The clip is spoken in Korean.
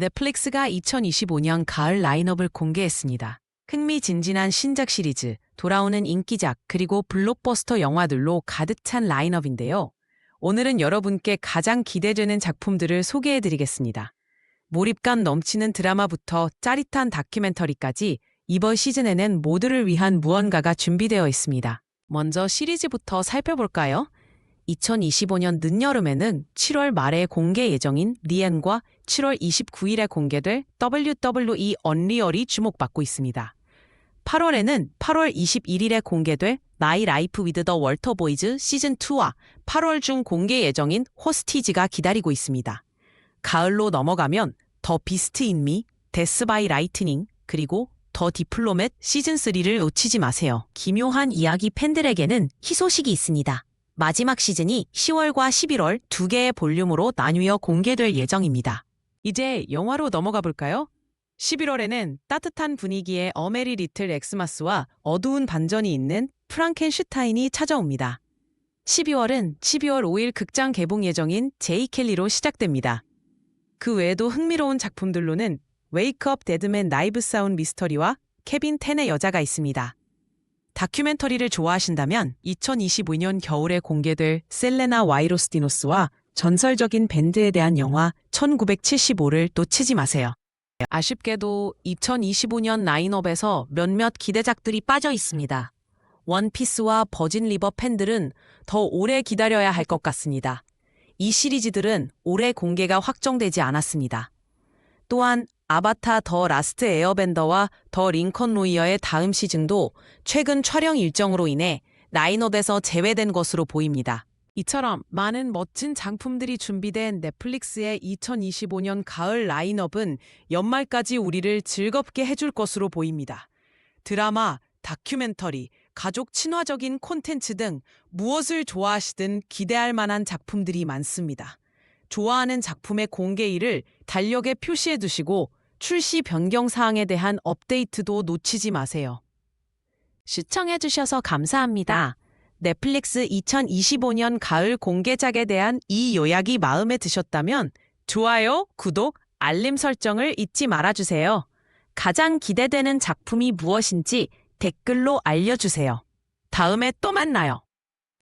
넷플릭스가 2025년 가을 라인업을 공개했습니다. 흥미진진한 신작 시리즈, 돌아오는 인기작, 그리고 블록버스터 영화들로 가득 찬 라인업인데요. 오늘은 여러분께 가장 기대되는 작품들을 소개해드리겠습니다. 몰입감 넘치는 드라마부터 짜릿한 다큐멘터리까지 이번 시즌에는 모두를 위한 무언가가 준비되어 있습니다. 먼저 시리즈부터 살펴볼까요? 2025년 늦여름에는 7월 말에 공개 예정인 리엔과 7월 29일에 공개될 WWE 언리얼이 주목받고 있습니다. 8월에는 8월 21일에 공개될 마이 라이프 위드 더 월터 보이즈 시즌2와 8월 중 공개 예정인 호스티지가 기다리고 있습니다. 가을로 넘어가면 더 비스트 인미, 데스 바이 라이트닝, 그리고 더 디플로맷 시즌3를 놓치지 마세요. 기묘한 이야기 팬들에게는 희소식이 있습니다. 마지막 시즌이 10월과 11월 두 개의 볼륨으로 나뉘어 공개될 예정입니다. 이제 영화로 넘어가 볼까요? 11월에는 따뜻한 분위기의 어메리 리틀 엑스마스와 어두운 반전이 있는 프랑켄슈타인이 찾아옵니다. 12월은 12월 5일 극장 개봉 예정인 제이 켈리로 시작됩니다. 그 외에도 흥미로운 작품들로는 웨이크업 데드맨 나이브 사운 미스터리와 케빈 텐의 여자가 있습니다. 다큐멘터리를 좋아하신다면 2025년 겨울에 공개될 셀레나 와이로스디노스와 전설적인 밴드에 대한 영화 1975를 놓치지 마세요. 아쉽게도 2025년 라인업에서 몇몇 기대작들이 빠져 있습니다. 원피스와 버진 리버 팬들은 더 오래 기다려야 할 것 같습니다. 이 시리즈들은 올해 공개가 확정되지 않았습니다. 또한 아바타 더 라스트 에어밴더와 더 링컨 로이어의 다음 시즌도 최근 촬영 일정으로 인해 라인업에서 제외된 것으로 보입니다. 이처럼 많은 멋진 장품들이 준비된 넷플릭스의 2025년 가을 라인업은 연말까지 우리를 즐겁게 해줄 것으로 보입니다. 드라마, 다큐멘터리, 가족 친화적인 콘텐츠 등 무엇을 좋아하시든 기대할 만한 작품들이 많습니다. 좋아하는 작품의 공개일을 달력에 표시해 두시고 출시 변경 사항에 대한 업데이트도 놓치지 마세요. 시청해 주셔서 감사합니다. 넷플릭스 2025년 가을 공개작에 대한 이 요약이 마음에 드셨다면 좋아요, 구독, 알림 설정을 잊지 말아주세요. 가장 기대되는 작품이 무엇인지 댓글로 알려주세요. 다음에 또 만나요.